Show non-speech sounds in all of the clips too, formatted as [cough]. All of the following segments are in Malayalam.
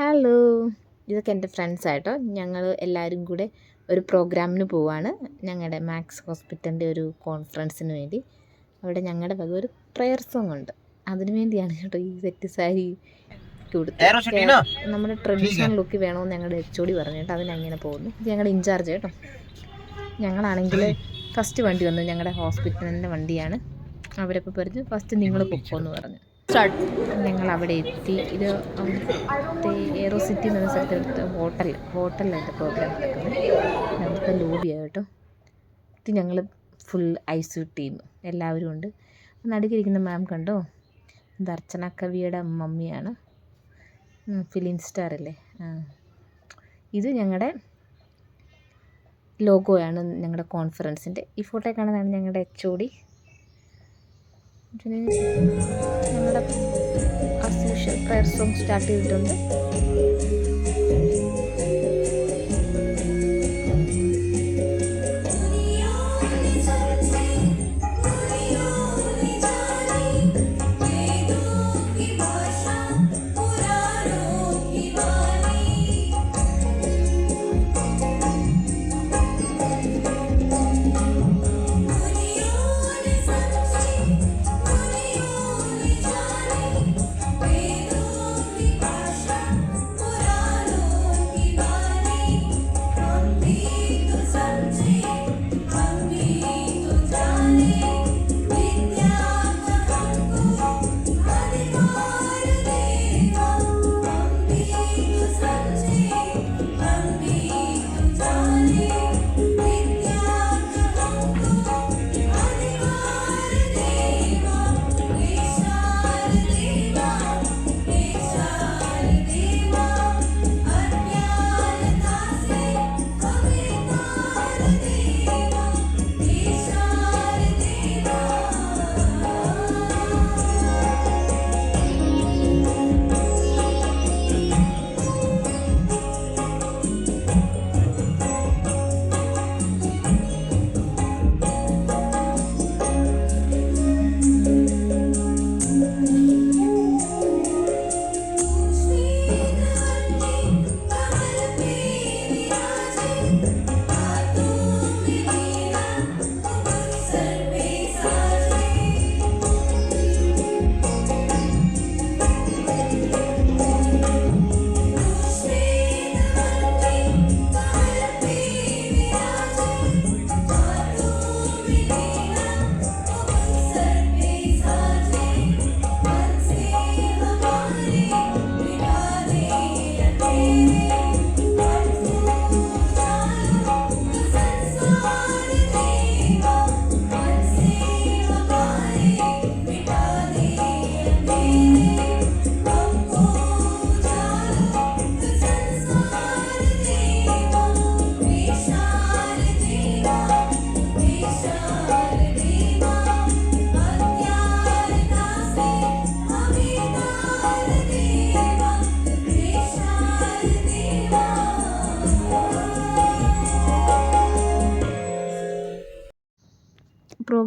ഹലോ ഇതൊക്കെ എന്റെ ഫ്രണ്ട്സ് ആയിട്ടോ ഞങ്ങൾ എല്ലാവരും കൂടെ ഒരു പ്രോഗ്രാമിന് പോവാണ്. ഞങ്ങളുടെ മാക്സ് ഹോസ്പിറ്റലിന്റെ ഒരു കോൺഫറൻസിന് വേണ്ടി. അവിടെ ഞങ്ങളുടെ വക ഒരു പ്രെയർ സോങ് ഉണ്ട്. അതിനു വേണ്ടിയാണ് കേട്ടോ ഈ സെറ്റ് സാരി കൊടുത്തത്. നമ്മുടെ ട്രഡീഷണൽ ലുക്ക് വേണമെന്ന് ഞങ്ങളുടെ എച്ച് ഒടി പറഞ്ഞു കേട്ടോ അതിനങ്ങനെ പോകുന്നു. ഇത് ഞങ്ങളുടെ ഇൻചാർജ് കേട്ടോ. ഞങ്ങളാണെങ്കിൽ ഫസ്റ്റ് വണ്ടി വന്നു ഞങ്ങളുടെ ഹോസ്പിറ്റലിന്റെ വണ്ടിയാണ്. അവരപ്പോൾ പറഞ്ഞു ഫസ്റ്റ് നിങ്ങൾ പൊക്കോന്ന് പറഞ്ഞു. ഞങ്ങൾ അവിടെ എത്തി. ഇത് എയറോ സിറ്റി എന്ന സ്ഥലത്തെടുത്ത് ഹോട്ടൽ ഹോട്ടലിലായിട്ട് പ്രോഗ്രാം നടക്കുന്നത്. നമുക്ക് ലോബിയാണ് കേട്ടോ. ഇത് ഞങ്ങൾ ഫുൾ ഐസു ടീം എല്ലാവരും ഉണ്ട്. നടുക്കിരിക്കുന്ന മാം കണ്ടോ? ദർശന കവിയുടെ മമ്മിയാണ്. ഫിലിം സ്റ്റാർ അല്ലേ? ഇത് ഞങ്ങളുടെ ലോഗോയാണ് ഞങ്ങളുടെ കോൺഫറൻസിന്റെ ഈ ഫോട്ടോ കാണുന്നതാണ് ഞങ്ങളുടെ എച്ച് ഒ ഡി. ഞങ്ങളുടെ അസോഷ്യൽ പ്രയർ സോങ് സ്റ്റാർട്ട് ചെയ്തിട്ടുണ്ട്.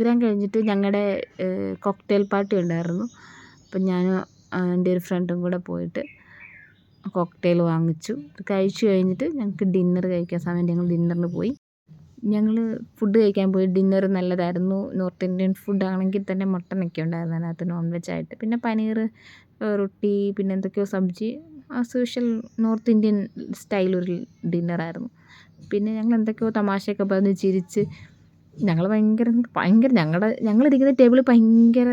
പ്രോഗ്രാം കഴിഞ്ഞിട്ട് ഞങ്ങളുടെ കോക്ടെയിൽ പാർട്ടി ഉണ്ടായിരുന്നു. അപ്പം ഞാനും എന്റെ ഒരു ഫ്രണ്ടും കൂടെ പോയിട്ട് കോക്ടെയിൽ വാങ്ങിച്ചു. കഴിച്ചു കഴിഞ്ഞിട്ട് ഞങ്ങൾക്ക് ഡിന്നർ കഴിക്കാൻ സമയം. ഞങ്ങൾ ഡിന്നറിന് പോയി. ഞങ്ങൾ ഫുഡ് കഴിക്കാൻ പോയി. ഡിന്നർ നല്ലതായിരുന്നു. നോർത്ത് ഇന്ത്യൻ ഫുഡ് ആണെങ്കിൽ തന്നെ മട്ടനൊക്കെ ഉണ്ടായിരുന്നു അതിനകത്ത് നോൺ വെജ് ആയിട്ട്. പിന്നെ പനീർ റൊട്ടി പിന്നെ എന്തൊക്കെയോ സബ്ജി ആസ് നോർത്ത് ഇന്ത്യൻ സ്റ്റൈൽ ഒരു ഡിന്നറായിരുന്നു പിന്നെ ഞങ്ങൾ എന്തൊക്കെയോ തമാശയൊക്കെ പറഞ്ഞ് ചിരിച്ച് ഞങ്ങൾ ഭയങ്കര ഭയങ്കര ഞങ്ങളുടെ ഞങ്ങളിരിക്കുന്ന ടേബിൾ ഭയങ്കര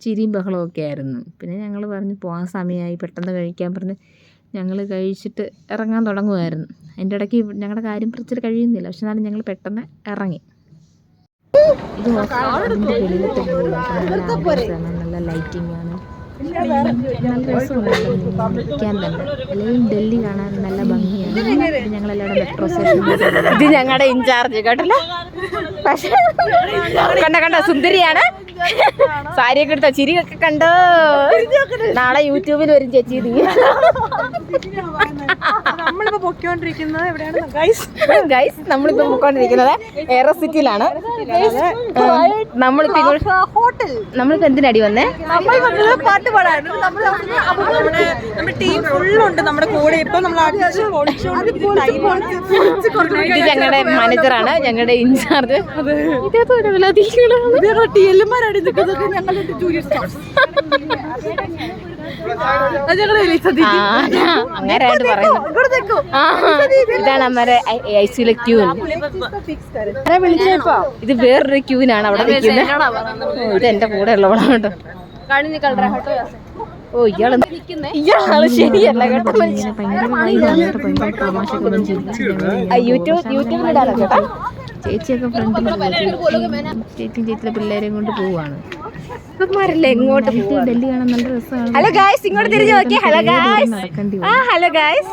ചിരിയും ബഹളവും ഒക്കെ ആയിരുന്നു. പിന്നെ ഞങ്ങൾ പറഞ്ഞു പോകാൻ സമയമായി പെട്ടെന്ന് കഴിക്കാൻ പറഞ്ഞ് ഞങ്ങൾ കഴിച്ചിട്ട് ഇറങ്ങാൻ തുടങ്ങുമായിരുന്നു അതിന്റെ ഇടയ്ക്ക് ഞങ്ങളുടെ കാര്യം പ്രത്യേകിച്ച് കഴിയുന്നില്ല. പക്ഷെ എന്നാലും ഞങ്ങൾ പെട്ടെന്ന് ഇറങ്ങി. ഇത് വെളിയിലത്തെ നല്ല ലൈറ്റിംഗ് ആണ്. നിൽക്കാൻ തന്നെ അല്ലെങ്കിൽ ഡൽഹി കാണാൻ നല്ല ഭംഗിയാണ് ഞങ്ങളെല്ലാവരും മെട്രോ സ്റ്റേഷനിൽ ഇത് ഞങ്ങളുടെ ഇൻചാർജ് കേട്ടല്ലോ? പക്ഷേ കണ്ട കണ്ട സുന്ദരിയാണ്. [laughs] സാരിയൊക്കെ എടുത്ത? ചിരിയൊക്കെ കണ്ടോ? നാളെ യൂട്യൂബിൽ വരും ചേച്ചി നീ നമ്മളിപ്പോ പൊക്കോണ്ടിരിക്കുന്നത് എവിടെയാണ്? ഗൈസ് ഗൈസ് നമ്മളിപ്പോ പൊക്കോണ്ടിരിക്കുന്നത് എയറോ സിറ്റിയിലാണ് നമ്മളിപ്പോ ഹോട്ടൽ. നമ്മളിപ്പോ എന്തിനടി വന്നേ? നമ്മൾ വന്നത് പാട്ട് നമ്മൾ നമ്മുടെ നമ്മുടെ ടീം ഫുള്ളുണ്ട് നമ്മുടെ കൂടെ. ഇപ്പൊ നമ്മൾ ഞങ്ങളുടെ മാനേജറാണ് ഞങ്ങളുടെ ഇൻചാർജ് നിൽക്കുന്നത് ഞങ്ങളുടെ ഇതാണ് അമ്മരെ ഐ സിയിലെ ക്യൂൻ ഇത് വേറൊരു ക്യൂനാണ് അവിടെ നിൽക്കുന്നത്. ഇത് എന്റെ കൂടെ ഉള്ളവളാണ് ഓ ഇയാൾ ഇയാൾ ശരിയല്ല കേട്ടോ. ആ, യൂട്യൂബ് യൂട്യൂബിലിടാനോ ചേട്ടാ ചേച്ചിയൊക്കെ ഫ്രണ്ടിൽ ചേച്ചിയും ചേച്ചിയുടെ പിള്ളേരെയും കൊണ്ട് പോവാണ്. എങ്ങോട്ട് ഡൽഹി കാണാൻ നല്ല രസമാണ് ഹലോ ഗായ്സ് ഇങ്ങോട്ട് തിരിഞ്ഞു നോക്കി ഹലോ ഗായ്സ് ആ ഹലോ ഗായ്സ്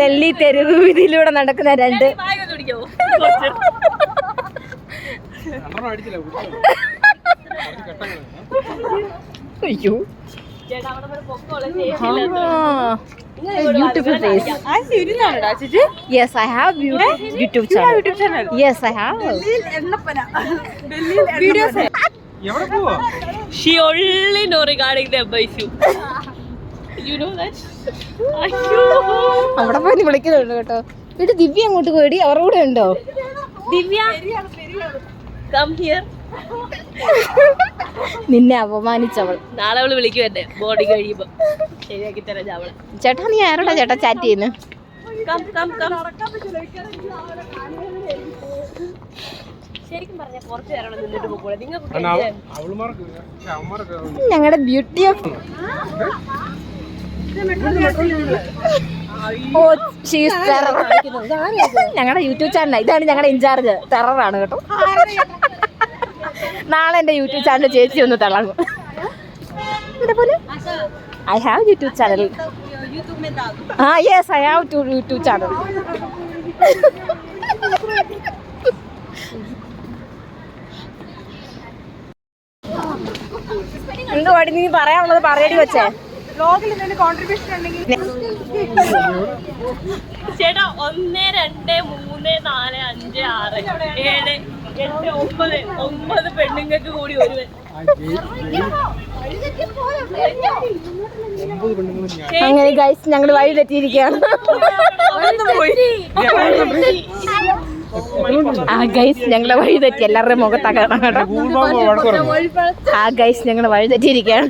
ഡൽഹി തെരുവ് വീതിയിലൂടെ നടക്കുന്ന രണ്ട് അയ്യോ. Beautiful face yes I have YouTube channel yes I have videos She only know regarding the shoe. you know that? അവിടെ പോയി വിളിക്കുന്നുണ്ട് കേട്ടോ. വീട് ദിവ്യ അങ്ങോട്ട് പോയി. അവരുടെ കൂടെ ഉണ്ടോ? ദിവ്യ കം ഹിയർ നിന്നെ അപമാനിച്ചവൾ. നാളെ അവൾ വിളിക്കും എന്നെ. ബോഡി കഴിയുമ്പോ. ശരിയാക്കി തരാം ഞാൻ അവളെ. ചേട്ടാ നീ ആരോടാ ചേട്ടാ ചാറ്റ് ചെയ്യുന്നു? ഞങ്ങളുടെ beauty of oh she's terror ഞങ്ങളുടെ യൂട്യൂബ് ചാനലാണ് ഇതാണ് ഞങ്ങളുടെ ഇൻചാർജ് ടെററാണ് കേട്ടോ. നാളെ എന്റെ യൂട്യൂബ് ചാനൽ ചേച്ചി ഒന്ന് തിളങ്ങും. ഐ ഹാവ് യൂട്യൂബ് ചാനൽ ആ yes I have two YouTube channel എന്തുവാടി നീ പറയാനുള്ളത് പറയടി വെച്ചേ ചേട്ടാ ഒന്ന് രണ്ട് മൂന്ന് നാല് അഞ്ച് ആറ് ഏഴ് എട്ട് ഒമ്പത് ഒമ്പത് പെണ്ണുങ്ങൾക്ക് കൂടി ഒരുവൻ. അങ്ങനെ ഗൈസ് ഞങ്ങൾ വഴി തെറ്റിയിരിക്കുകയാണ്. ആ ഗൈസ് ഞങ്ങളെ വഴി തെറ്റി. എല്ലാവരുടെയും മുഖത്താക്കണം കേട്ടോ. ആ ഗൈസ് ഞങ്ങൾ വഴി തെറ്റിയിരിക്കുകയാണ്.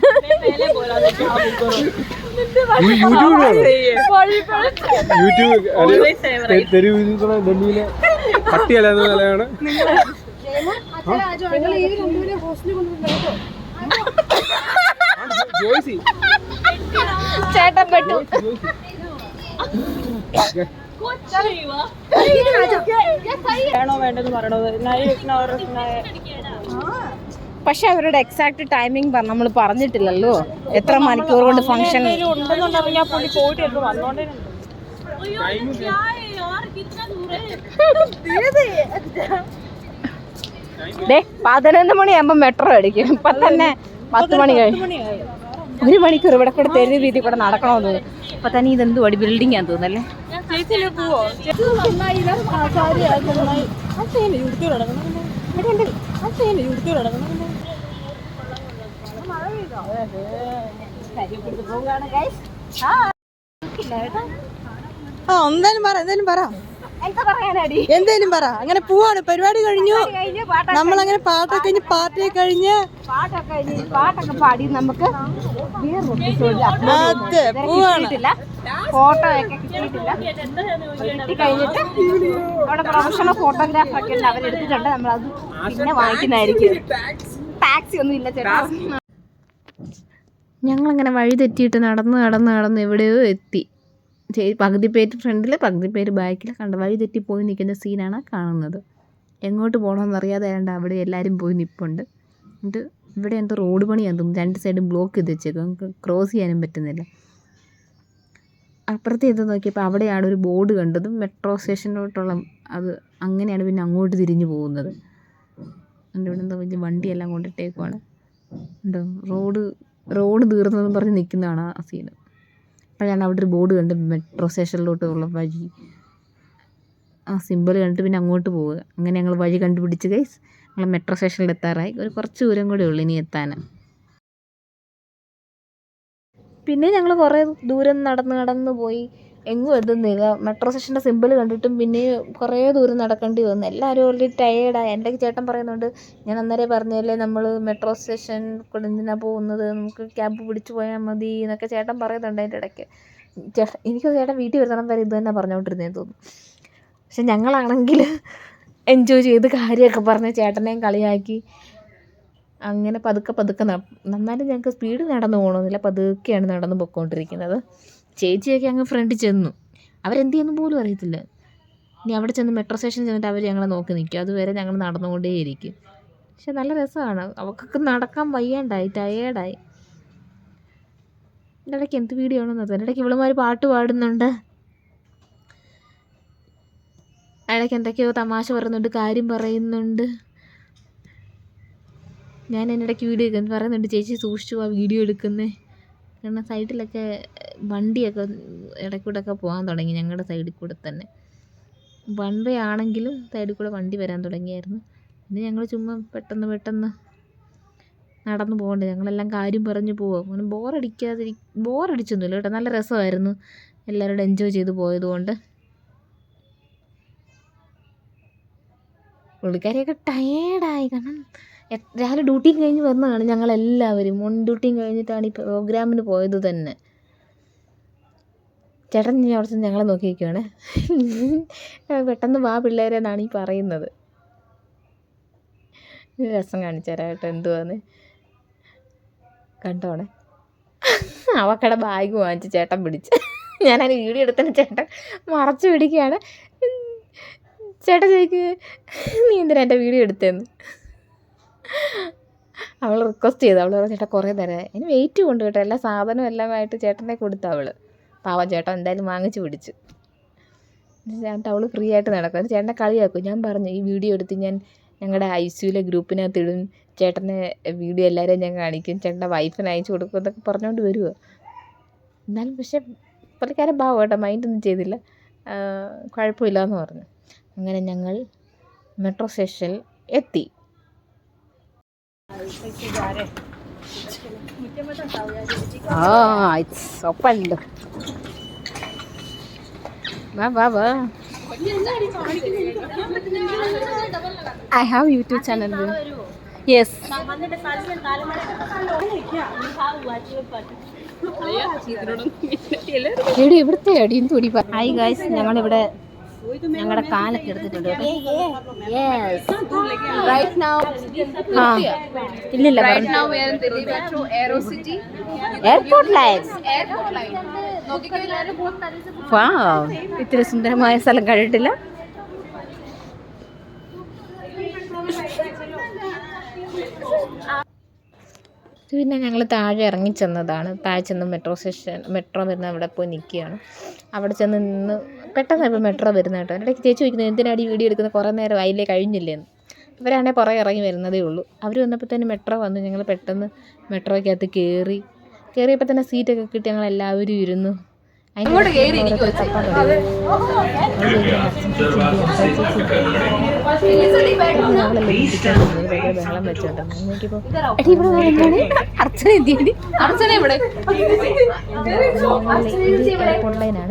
യൂട്യൂബ് തെരുവ് ഡൽഹിയിലെ പട്ടിയല്ല നിലയാണ് ചേട്ടൻ പെട്ടു പക്ഷെ അവരുടെ എക്സാക്ട് ടൈമിംഗ് നമ്മൾ പറഞ്ഞിട്ടില്ലല്ലോ. എത്ര മണിക്കൂർ കൊണ്ട് ഫംഗ്ഷൻ ഉണ്ടെന്നുണ്ടെങ്കിൽ ദേ പതിനൊന്ന് മണിയാകുമ്പോ മെട്രോ അടിക്കും ഇപ്പൊ തന്നെ പത്ത് മണി കഴിഞ്ഞു ഒരു മണിക്കൂർ ഇവിടെ കൂടെ തെരുവ് വീതി കൂടെ നടക്കണമെന്ന് അപ്പൊ തന്നെ ഇതെന്തു അടി ബിൽഡിംഗ് ആന്ന് പോവോ ആ എന്തായാലും പറ എന്തായാലും പറ എന്തേലും പറ. അങ്ങനെ പോവാണ്. പരിപാടി കഴിഞ്ഞു. നമ്മൾ അങ്ങനെ പാട്ടൊക്കെ കഴിഞ്ഞ് പാർട്ടി കഴിഞ്ഞ് പാട്ടൊക്കെ കഴിഞ്ഞ് പാട്ടൊക്കെ പാടി നമുക്ക് അത്. പോവാണ്. കിട്ടിയിട്ടില്ല. ഫോട്ടോ ഒക്കെ കിട്ടിയിട്ടില്ല. കിട്ടി കഴിഞ്ഞിട്ട് അവിടെ പ്രൊഫഷണൽ ഫോട്ടോഗ്രാഫർ ഒക്കെ ഉണ്ട്. അവരെടുത്തിട്ടുണ്ട് നമ്മളത് പിന്നെ വാങ്ങിക്കുന്നതായിരിക്കും. ടാക്സി ഒന്നും ഇല്ല ചേട്ടാ. ഞങ്ങളങ്ങനെ വഴി തെറ്റിയിട്ട് നടന്ന് നടന്ന് നടന്ന് എവിടെയോ എത്തി. പകുതി പേര് ഫ്രണ്ടിൽ പകുതി പേര് ബാക്കിൽ കണ്ട വഴി തെറ്റി പോയി നിൽക്കുന്ന സീനാണ് കാണുന്നത്. എങ്ങോട്ട് പോകണമെന്ന് അറിയാതെ ആയതുകൊണ്ട് അവിടെ എല്ലാവരും പോയി നിൽപ്പുണ്ട് എന്നിട്ട് ഇവിടെ എന്തോ റോഡ് പണി തോന്നുന്നു. രണ്ട് സൈഡും ബ്ലോക്ക് ചെയ്ത് വെച്ചേക്കും ക്രോസ് ചെയ്യാനും പറ്റുന്നില്ല. അപ്പുറത്തെ ഇത് നോക്കിയപ്പോൾ അവിടെയാണ് ഒരു ബോർഡ് കണ്ടതും മെട്രോ സ്റ്റേഷനിലോട്ടുള്ള അത് അങ്ങനെയാണ് പിന്നെ അങ്ങോട്ട് തിരിഞ്ഞു പോകുന്നത്. എന്റെ ഇവിടെ എന്താ വലിയ വണ്ടിയെല്ലാം കൊണ്ടിട്ടേക്കുവാണ്. ഉണ്ടോ റോഡ് റോഡ് തീർന്നതെന്ന് പറഞ്ഞ് നിൽക്കുന്നതാണ് ആ സീന് അപ്പോഴാണ് അവിടെ ഒരു ബോർഡ് കണ്ട് മെട്രോ സ്റ്റേഷനിലോട്ടുള്ള വഴി. ആ സിമ്പിൾ കണ്ടിട്ട് പിന്നെ അങ്ങോട്ട് പോവുക. അങ്ങനെ ഞങ്ങൾ വഴി കണ്ടുപിടിച്ച് ഗൈസ് ഞങ്ങൾ മെട്രോ സ്റ്റേഷനിൽ എത്താറായി. ഒരു കുറച്ച് ദൂരം കൂടെ ഉള്ളൂ ഇനി എത്താൻ. പിന്നെ ഞങ്ങൾ കുറേ ദൂരം നടന്ന് നടന്ന് പോയി. എങ്ങും എത്തുന്നില്ല. മെട്രോ സ്റ്റേഷന്റെ സിമ്പിൾ കണ്ടിട്ടും പിന്നെ കുറേ ദൂരം നടക്കേണ്ടി വന്നു. എല്ലാവരും ഓൾറെഡി ടയേർഡായി എന്റെ ചേട്ടൻ പറയുന്നുണ്ട് ഞാൻ അന്നേരം പറഞ്ഞല്ലേ നമ്മൾ മെട്രോ സ്റ്റേഷൻ കൂടെ എന്തിനാണ് പോകുന്നത്? നമുക്ക് ക്യാബ് പിടിച്ച് പോയാൽ മതി എന്നൊക്കെ ചേട്ടൻ പറയുന്നുണ്ട് അതിന്റെ ഇടയ്ക്ക്. ചേട്ടൻ എനിക്ക് ചേട്ടൻ വീട്ടിൽ വരുന്നിടം വരെ ഇത് തന്നെ പറഞ്ഞുകൊണ്ടിരുന്നതെന്ന് തോന്നുന്നു. പക്ഷെ ഞങ്ങളാണെങ്കിൽ എൻജോയ് ചെയ്ത് കാര്യമൊക്കെ പറഞ്ഞ് ചേട്ടനെയും കളിയാക്കി. അങ്ങനെ പതുക്കെ പതുക്കെ നന്നായിട്ട് ഞങ്ങൾക്ക് സ്പീഡ് നടന്നു പോകണമെന്നില്ല പതുക്കെയാണ് നടന്ന് പൊയ്ക്കൊണ്ടിരിക്കുന്നത് ചേച്ചിയൊക്കെ അങ്ങ് ഫ്രണ്ടിൽ ചെന്നു. അവരെന്ത് ചെയ്യുന്നു പോലും അറിയത്തില്ല. ഇനി അവിടെ ചെന്ന് മെട്രോ സ്റ്റേഷൻ ചെന്നിട്ട് അവർ ഞങ്ങളെ നോക്കി നിൽക്കും. അതുവരെ ഞങ്ങൾ നടന്നുകൊണ്ടേയിരിക്കും. പക്ഷെ നല്ല രസമാണ്. അവൾക്കൊക്കെ നടക്കാൻ വയ്യാണ്ടായി ടയേർഡായി എന്റെ ഇടയ്ക്ക് എന്ത് വീഡിയോ ആണെന്ന് അറിയാം ഇടയ്ക്ക് ഇവളുമാർ പാട്ട് പാടുന്നുണ്ട്. ഇടയ്ക്ക് എന്തൊക്കെയോ തമാശ പറയുന്നുണ്ട് കാര്യം പറയുന്നുണ്ട്. ഞാൻ എന്റെ ഇടയ്ക്ക് വീഡിയോ പറയുന്നുണ്ട്. ചേച്ചി സൂക്ഷിച്ചു ആ വീഡിയോ എടുക്കുന്നേ. കാരണം സൈഡിലൊക്കെ വണ്ടിയൊക്കെ ഇടയ്ക്കൂടെയൊക്കെ പോകാൻ തുടങ്ങി ഞങ്ങളുടെ സൈഡിൽ കൂടെ തന്നെ. വൺ വേ ആണെങ്കിലും സൈഡിൽ കൂടെ വണ്ടി വരാൻ തുടങ്ങിയായിരുന്നു. പിന്നെ ഞങ്ങൾ ചുമ്മാ പെട്ടെന്ന് പെട്ടെന്ന് നടന്നു പോകണ്ടേ. ഞങ്ങളെല്ലാം കാര്യം പറഞ്ഞു പോകും അങ്ങനെ ബോറടിക്കാതിരി ബോറടിച്ചൊന്നുമില്ല കേട്ടോ. നല്ല രസമായിരുന്നു എല്ലാവരോടും എൻജോയ് ചെയ്ത് പോയതുകൊണ്ട് പുള്ളിക്കാരിയൊക്കെ ടയേർഡായി കാരണം രാവിലെ ഡ്യൂട്ടി കഴിഞ്ഞ് വന്നതാണ് ഞങ്ങളെല്ലാവരും. ഓൺ ഡ്യൂട്ടിയും കഴിഞ്ഞിട്ടാണ് ഈ പ്രോഗ്രാമിന് പോയത് തന്നെ. ചേട്ടൻ ഇനി അവിടെ ഞങ്ങളെ നോക്കി പെട്ടെന്ന് വാ പിള്ളേരെ എന്നാണ് ഈ പറയുന്നത്. രസം കാണിച്ചു തരാം എന്തുവാന്ന്. കണ്ടോണേ? അവക്കടെ ബാഗ് വാങ്ങിച്ച് ചേട്ടൻ പിടിച്ച്. ഞാനതിന് വീഡിയോ എടുത്തതിന് ചേട്ടൻ മറച്ചു പിടിക്കുകയാണ്. ചേട്ടൻ ചോദിക്കുക നീ എന്തിനാ എന്റെ വീഡിയോ എടുത്തതെന്ന്? അവൾ റിക്വസ്റ്റ് ചെയ്തു. അവൾ പറഞ്ഞു ചേട്ടാ കുറേ തരാം. ഇനി വെയിറ്റ് കൊണ്ട് കേട്ടോ. എല്ലാ സാധനവും എല്ലാം ആയിട്ട് ചേട്ടനെ കൊടുത്തു അവൾ പാവം ചേട്ടൻ എന്തായാലും വാങ്ങിച്ചു പിടിച്ചു. ചേട്ടൻ അവൾ ഫ്രീ ആയിട്ട് നടക്കും. അത് ചേട്ടനെ കളിയാക്കും. ഞാൻ പറഞ്ഞു ഈ വീഡിയോ എടുത്ത് ഞാൻ ഞങ്ങളുടെ ഐ സിയിലെ ഗ്രൂപ്പിനകത്ത് ഇടും. ചേട്ടനെ വീഡിയോ എല്ലാവരെയും ഞാൻ കാണിക്കും. ചേട്ടന്റെ വൈഫിന് അയച്ചു കൊടുക്കും. എന്നൊക്കെ പറഞ്ഞുകൊണ്ട് വരുമോ എന്നാലും പക്ഷേ പുള്ളിക്കാരൻ പാവം കേട്ടോ. മൈൻഡൊന്നും ചെയ്തില്ല. കുഴപ്പമില്ല എന്ന് പറഞ്ഞു. അങ്ങനെ ഞങ്ങൾ മെട്രോ സ്റ്റേഷനിൽ എത്തി. I have YouTube channel yes എടി ഇവിടുത്തെ അടിയും തുടി ഹായ് ഗായ്സ് ഞങ്ങളിവിടെ ഞങ്ങളുടെ കാലൊക്കെ എടുത്തിട്ടുണ്ട് ഇല്ലില്ല എയർപോർട്ട് ലൈൻസ് വാ ഇത്തിരി സുന്ദരമായ സ്ഥലം കണ്ടിട്ടില്ല. പിന്നെ ഞങ്ങൾ താഴെ ഇറങ്ങി ചെന്നതാണ്. താഴെ ചെന്ന് മെട്രോ സ്റ്റേഷൻ മെട്രോ വരുന്ന അവിടെ പോയി നിൽക്കുകയാണ് അവിടെ ചെന്ന് നിന്ന് പെട്ടെന്ന് ഇപ്പോൾ മെട്രോ വരുന്ന കേട്ടോ. എന്റെ ഇടയ്ക്ക് ചേച്ചി ചോദിക്കുന്നത് എന്തിനാണ് ഈ വീഡിയോ എടുക്കുന്നത്? കുറേ നേരം അതിലേ കഴിഞ്ഞില്ലേന്ന്. ഇവരാണെങ്കിൽ പുറകെ ഇറങ്ങി വരുന്നതേ ഉള്ളൂ. അവർ വന്നപ്പോൾ തന്നെ മെട്രോ വന്നു. ഞങ്ങൾ പെട്ടെന്ന് മെട്രോയ്ക്കകത്ത് കയറി കയറിയപ്പോൾ തന്നെ സീറ്റൊക്കെ കിട്ടി. ഞങ്ങൾ എല്ലാവരും ഇരുന്നു. അതിന്റെ ബഹളം എന്താണ് അർച്ചന എന്തിയാണ് അർച്ചന ഇവിടെ എയർപോർട്ട് ലൈനാണ്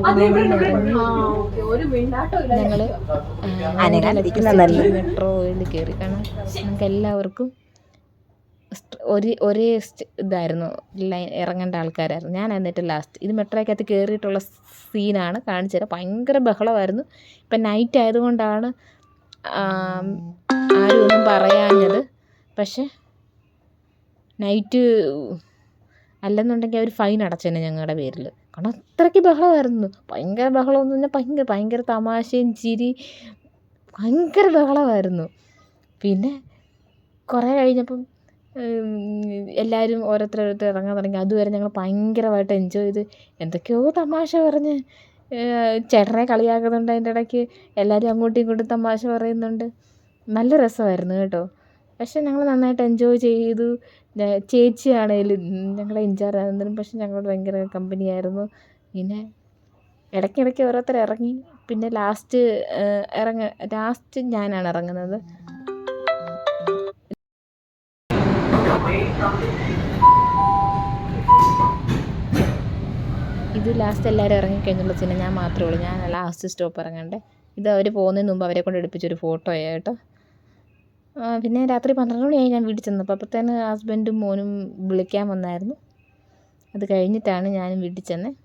ഞങ്ങൾ മെട്രോയിൽ കയറി കാരണം നമുക്ക് എല്ലാവർക്കും ഒരു ഒരേ ഇതായിരുന്നു. ലൈൻ ഇറങ്ങേണ്ട ആൾക്കാരായിരുന്നു. ഞാൻ എന്നിട്ട് ലാസ്റ്റ് ഇത് മെട്രോയ്ക്കകത്ത് കയറിയിട്ടുള്ള സീനാണ് കാണിച്ചത് ഭയങ്കര ബഹളമായിരുന്നു. ഇപ്പം നൈറ്റ് ആയതുകൊണ്ടാണ് ആരും ഒന്നും പറയാഞ്ഞത്. പക്ഷെ നൈറ്റ് അല്ലെന്നുണ്ടെങ്കിൽ അവർ ഫൈൻ അടച്ചേനെ ഞങ്ങളുടെ പേരിൽ കാരണം അത്രയ്ക്ക് ബഹളമായിരുന്നു. ഭയങ്കര ബഹളം എന്ന് പറഞ്ഞാൽ ഭയങ്കര ഭയങ്കര തമാശയും ചിരി ഭയങ്കര ബഹളമായിരുന്നു. പിന്നെ കുറേ കഴിഞ്ഞപ്പം എല്ലാവരും ഓരോരുത്തരോരുത്തർ ഇറങ്ങാൻ തുടങ്ങി. അതുവരെ ഞങ്ങൾ ഭയങ്കരമായിട്ട് എൻജോയ് ചെയ്ത്. എന്തൊക്കെയോ തമാശ പറഞ്ഞ്. ചേട്ടനെ കളിയാക്കുന്നുണ്ട് അതിന്റെ ഇടയ്ക്ക്. എല്ലാവരും അങ്ങോട്ടും ഇങ്ങോട്ടും തമാശ പറയുന്നുണ്ട്. നല്ല രസമായിരുന്നു കേട്ടോ. പക്ഷെ ഞങ്ങൾ നന്നായിട്ട് എൻജോയ് ചെയ്തു. ചേച്ചിയാണേലും ഞങ്ങളെ ഇൻചാർജ് ആയിരുന്നാലും പക്ഷെ ഞങ്ങളോട് ഭയങ്കര കമ്പനിയായിരുന്നു പിന്നെ ഇടയ്ക്കിടയ്ക്ക് ഓരോരുത്തർ ഇറങ്ങി. പിന്നെ ലാസ്റ്റ് ഇറങ്ങ ലാസ്റ്റ് ഞാനാണ് ഇറങ്ങുന്നത്. ഇത് ലാസ്റ്റ് എല്ലാവരും ഇറങ്ങിക്കഴിഞ്ഞുള്ള സിനിമ ഞാൻ മാത്രമേ ഉള്ളൂ. ഞാൻ ലാസ്റ്റ് സ്റ്റോപ്പ് ഇറങ്ങണ്ടേ. ഇത് അവർ പോകുന്നതിന് മുമ്പ് അവരെ കൊണ്ട് എടുപ്പിച്ചൊരു ഫോട്ടോ കേട്ടോ. പിന്നെ രാത്രി പന്ത്രണ്ട് മണിയായി ഞാൻ വീട്ടിൽ ചെന്നപ്പോൾ അപ്പോഴത്തേന് ഹസ്ബൻഡും മോനും വിളിക്കാൻ വന്നായിരുന്നു. അത് കഴിഞ്ഞിട്ടാണ് ഞാനും വീട്ടിൽ ചെന്നത്